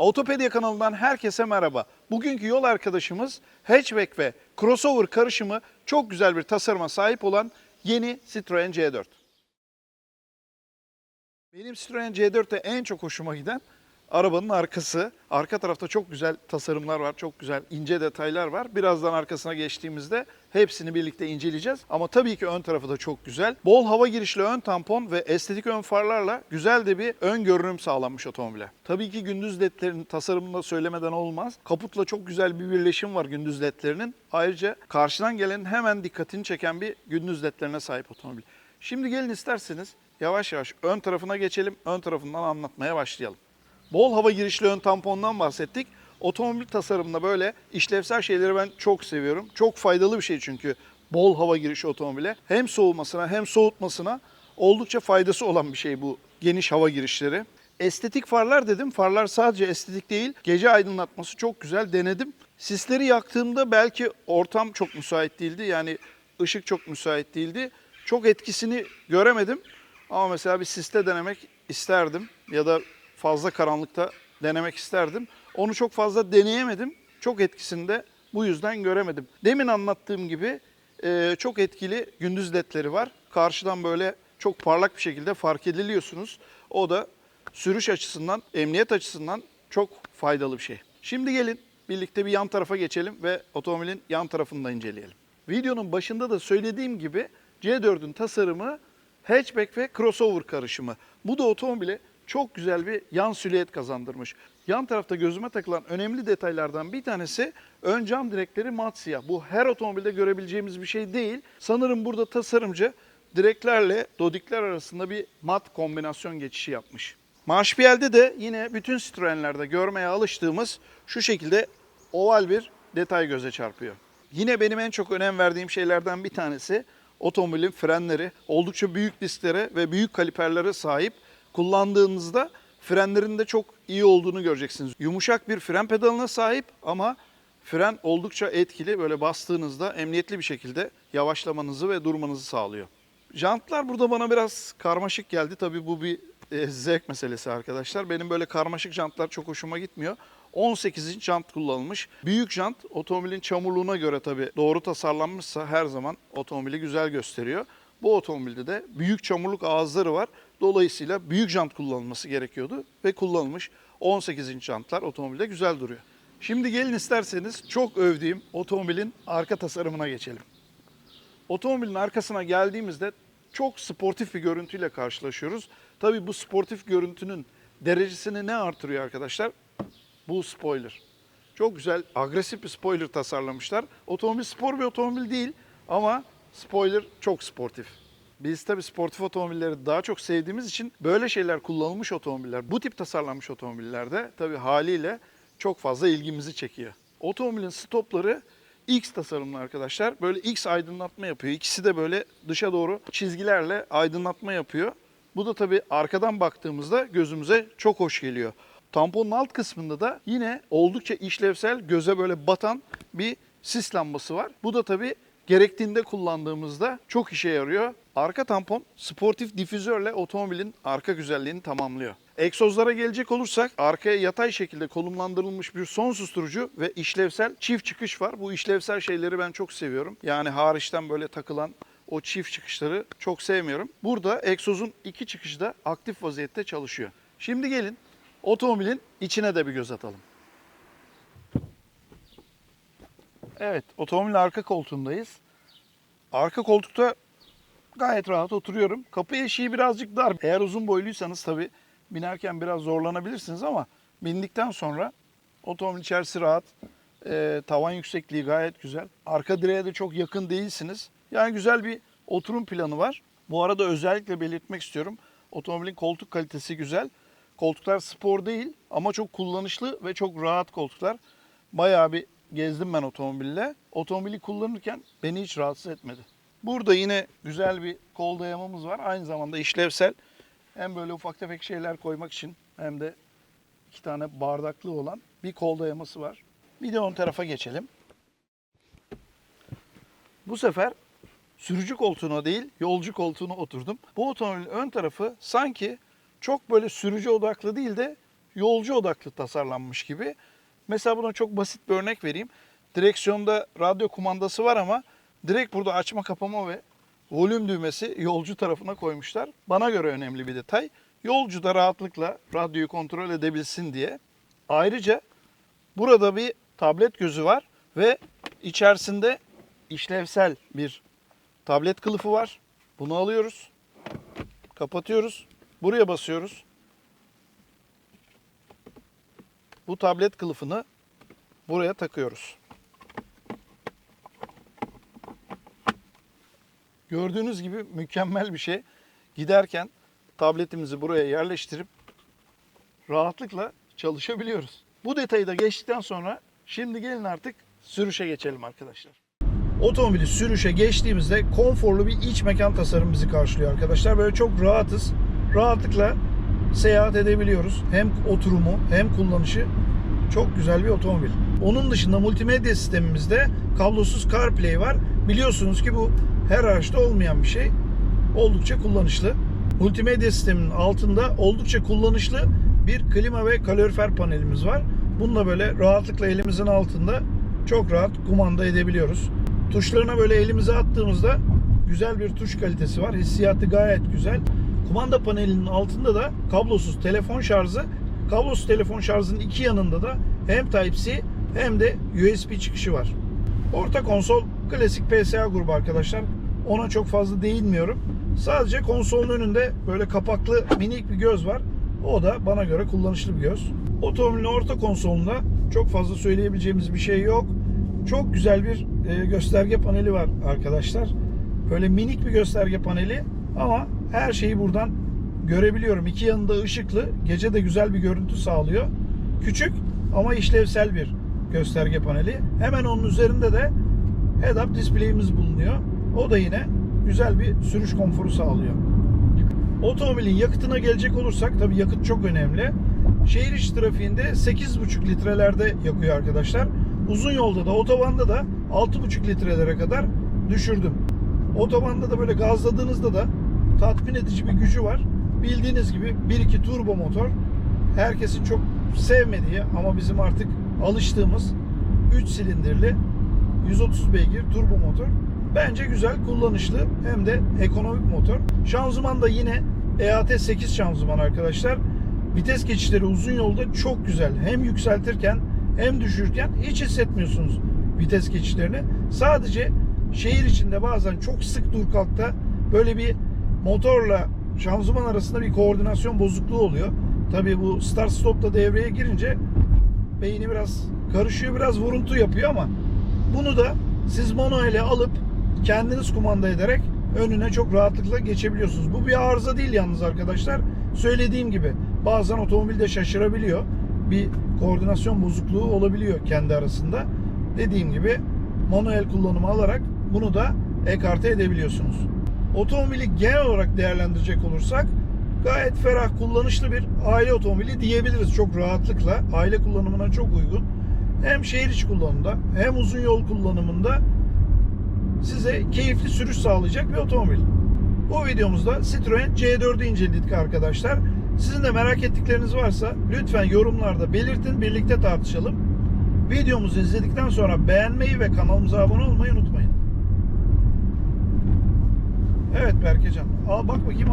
Autopedia kanalından herkese merhaba. Bugünkü yol arkadaşımız hatchback ve crossover karışımı çok güzel bir tasarıma sahip olan yeni Citroen C4. Benim Citroen C4'te en çok hoşuma giden arabanın arkası. Arka tarafta çok güzel tasarımlar var, çok güzel ince detaylar var. Birazdan arkasına geçtiğimizde hepsini birlikte inceleyeceğiz. Ama tabii ki ön tarafı da çok güzel. Bol hava girişli ön tampon ve estetik ön farlarla güzel de bir ön görünüm sağlanmış otomobile. Tabii ki gündüz ledlerin tasarımını da söylemeden olmaz. Kaputla çok güzel bir birleşim var gündüz ledlerinin. Ayrıca karşıdan gelenin hemen dikkatini çeken bir gündüz ledlerine sahip otomobil. Şimdi gelin isterseniz yavaş yavaş ön tarafına geçelim. Ön tarafından anlatmaya başlayalım. Bol hava girişli ön tampondan bahsettik. Otomobil tasarımında böyle işlevsel şeyleri ben çok seviyorum. Çok faydalı bir şey çünkü bol hava girişi otomobile. Hem soğumasına hem soğutmasına oldukça faydası olan bir şey bu geniş hava girişleri. Estetik farlar dedim. Farlar sadece estetik değil. Gece aydınlatması çok güzel denedim. Sisleri yaktığımda belki ortam çok müsait değildi. Yani ışık çok müsait değildi. Çok etkisini göremedim. Ama mesela bir siste denemek isterdim. Ya da fazla karanlıkta denemek isterdim. Onu çok fazla deneyemedim. Çok etkisini de bu yüzden göremedim. Demin anlattığım gibi e, çok etkili gündüz ledleri var. Karşıdan böyle çok parlak bir şekilde fark ediliyorsunuz. O da sürüş açısından, emniyet açısından çok faydalı bir şey. Şimdi gelin birlikte bir yan tarafa geçelim ve otomobilin yan tarafını da inceleyelim. Videonun başında da söylediğim gibi C4'ün tasarımı hatchback ve crossover karışımı. Bu da otomobile çok güzel bir yan silüet kazandırmış. Yan tarafta gözüme takılan önemli detaylardan bir tanesi ön cam direkleri mat siyah. Bu her otomobilde görebileceğimiz bir şey değil. Sanırım burada tasarımcı direklerle dodikler arasında bir mat kombinasyon geçişi yapmış. Marşpiyelde de yine bütün Citroen'lerde görmeye alıştığımız şu şekilde oval bir detay göze çarpıyor. Yine benim en çok önem verdiğim şeylerden bir tanesi otomobilin frenleri. Oldukça büyük disklere ve büyük kaliperlere sahip. Kullandığınızda frenlerin de çok iyi olduğunu göreceksiniz. Yumuşak bir fren pedalına sahip ama fren oldukça etkili. Böyle bastığınızda emniyetli bir şekilde yavaşlamanızı ve durmanızı sağlıyor. Jantlar burada bana biraz karmaşık geldi. Tabii bu bir e, zevk meselesi arkadaşlar. Benim böyle karmaşık jantlar çok hoşuma gitmiyor. 18 inç jant kullanılmış. Büyük jant otomobilin çamurluğuna göre tabii doğru tasarlanmışsa her zaman otomobili güzel gösteriyor. Bu otomobilde de büyük çamurluk ağızları var. Dolayısıyla büyük jant kullanılması gerekiyordu ve kullanılmış. 18 inç jantlar otomobilde güzel duruyor. Şimdi gelin isterseniz çok övdüğüm otomobilin arka tasarımına geçelim. Otomobilin arkasına geldiğimizde çok sportif bir görüntüyle karşılaşıyoruz. Tabii bu sportif görüntünün derecesini ne artırıyor arkadaşlar? Bu spoiler. Çok güzel, agresif bir spoiler tasarlamışlar. Otomobil spor bir otomobil değil ama spoiler çok sportif. Biz tabii sportif otomobilleri daha çok sevdiğimiz için böyle şeyler kullanılmış otomobiller, bu tip tasarlanmış otomobillerde tabii haliyle çok fazla ilgimizi çekiyor. Otomobilin stopları X tasarımlı arkadaşlar. Böyle X aydınlatma yapıyor. İkisi de böyle dışa doğru çizgilerle aydınlatma yapıyor. Bu da tabii arkadan baktığımızda gözümüze çok hoş geliyor. Tamponun alt kısmında da yine oldukça işlevsel, göze böyle batan bir sis lambası var. Bu da tabii gerektiğinde kullandığımızda çok işe yarıyor. Arka tampon sportif difüzörle otomobilin arka güzelliğini tamamlıyor. Egzozlara gelecek olursak arkaya yatay şekilde konumlandırılmış bir son susturucu ve işlevsel çift çıkış var. Bu işlevsel şeyleri ben çok seviyorum. Yani hariçten böyle takılan o çift çıkışları çok sevmiyorum. Burada egzozun iki çıkışı da aktif vaziyette çalışıyor. Şimdi gelin otomobilin içine de bir göz atalım. Evet, otomobilin arka koltuğundayız. Arka koltukta gayet rahat oturuyorum. Kapı eşiği birazcık dar. Eğer uzun boyluysanız tabii binerken biraz zorlanabilirsiniz ama bindikten sonra otomobil içerisi rahat. Ee, tavan yüksekliği gayet güzel. Arka direğe de çok yakın değilsiniz. Yani güzel bir oturum planı var. Bu arada özellikle belirtmek istiyorum. Otomobilin koltuk kalitesi güzel. Koltuklar spor değil ama çok kullanışlı ve çok rahat koltuklar. Bayağı bir gezdim ben otomobille. Otomobili kullanırken beni hiç rahatsız etmedi. Burada yine güzel bir kol dayamamız var. Aynı zamanda işlevsel. Hem böyle ufak tefek şeyler koymak için hem de iki tane bardaklı olan bir kol dayaması var. Bir de ön tarafa geçelim. Bu sefer sürücü koltuğuna değil yolcu koltuğuna oturdum. Bu otomobilin ön tarafı sanki çok böyle sürücü odaklı değil de yolcu odaklı tasarlanmış gibi. Mesela buna çok basit bir örnek vereyim. Direksiyonda radyo kumandası var ama direkt burada açma kapama ve volüm düğmesi yolcu tarafına koymuşlar. Bana göre önemli bir detay. Yolcu da rahatlıkla radyoyu kontrol edebilsin diye. Ayrıca burada bir tablet gözü var ve içerisinde işlevsel bir tablet kılıfı var. Bunu alıyoruz. Kapatıyoruz. Buraya basıyoruz. Bu tablet kılıfını buraya takıyoruz. Gördüğünüz gibi mükemmel bir şey. Giderken tabletimizi buraya yerleştirip rahatlıkla çalışabiliyoruz. Bu detayı da geçtikten sonra şimdi gelin artık sürüşe geçelim arkadaşlar. Otomobili sürüşe geçtiğimizde konforlu bir iç mekan tasarım bizi karşılıyor arkadaşlar. Böyle çok rahatız. Rahatlıkla seyahat edebiliyoruz. Hem oturumu hem kullanışı çok güzel bir otomobil. Onun dışında multimedya sistemimizde kablosuz CarPlay var. Biliyorsunuz ki bu her araçta olmayan bir şey. Oldukça kullanışlı. Multimedya sisteminin altında oldukça kullanışlı bir klima ve kalorifer panelimiz var. Bununla böyle rahatlıkla elimizin altında çok rahat kumanda edebiliyoruz. Tuşlarına böyle elimize attığımızda güzel bir tuş kalitesi var. Hissiyatı gayet güzel. Kumanda panelinin altında da kablosuz telefon şarjı. Kablosuz telefon şarjının iki yanında da hem Type-C hem de USB çıkışı var. Orta konsol klasik PSA grubu arkadaşlar. Ona çok fazla değinmiyorum. Sadece konsolun önünde böyle kapaklı minik bir göz var. O da bana göre kullanışlı bir göz. Otomobilin orta konsolunda çok fazla söyleyebileceğimiz bir şey yok. Çok güzel bir e, gösterge paneli var arkadaşlar. Böyle minik bir gösterge paneli ama her şeyi buradan görebiliyorum. İki yanında ışıklı. Gece de güzel bir görüntü sağlıyor. Küçük ama işlevsel bir gösterge paneli. Hemen onun üzerinde de head-up display'imiz bulunuyor. O da yine güzel bir sürüş konforu sağlıyor. Otomobilin yakıtına gelecek olursak tabii yakıt çok önemli. Şehir içi trafiğinde 8,5 litrelerde yakıyor arkadaşlar. Uzun yolda da otobanda da 6,5 litrelere kadar düşürdüm. Otobanda da böyle gazladığınızda da tatmin edici bir gücü var. Bildiğiniz gibi 1.2 turbo motor. Herkesin çok sevmediği ama bizim artık alıştığımız 3 silindirli 130 beygir turbo motor. Bence güzel, kullanışlı hem de ekonomik motor. Şanzıman da yine EAT 8 şanzıman arkadaşlar. Vites geçişleri uzun yolda çok güzel. Hem yükseltirken hem düşürürken hiç hissetmiyorsunuz vites geçişlerini. Sadece şehir içinde bazen çok sık dur kalkta böyle bir motorla şanzıman arasında bir koordinasyon bozukluğu oluyor. Tabii bu start stop da devreye girince beyni biraz karışıyor, biraz vuruntu yapıyor ama bunu da siz manuele alıp kendiniz kumanda ederek önüne çok rahatlıkla geçebiliyorsunuz. Bu bir arıza değil yalnız arkadaşlar. Söylediğim gibi bazen otomobilde şaşırabiliyor. Bir koordinasyon bozukluğu olabiliyor kendi arasında. Dediğim gibi manuel kullanımı alarak bunu da ekarte edebiliyorsunuz. Otomobili genel olarak değerlendirecek olursak gayet ferah, kullanışlı bir aile otomobili diyebiliriz çok rahatlıkla. Aile kullanımına çok uygun. Hem şehir içi kullanımda hem uzun yol kullanımında size keyifli sürüş sağlayacak bir otomobil. Bu videomuzda Citroen C4'ü inceledik arkadaşlar. Sizin de merak ettikleriniz varsa lütfen yorumlarda belirtin, birlikte tartışalım. Videomuzu izledikten sonra beğenmeyi ve kanalımıza abone olmayı unutmayın. Evet Berkecan. Al bak bakayım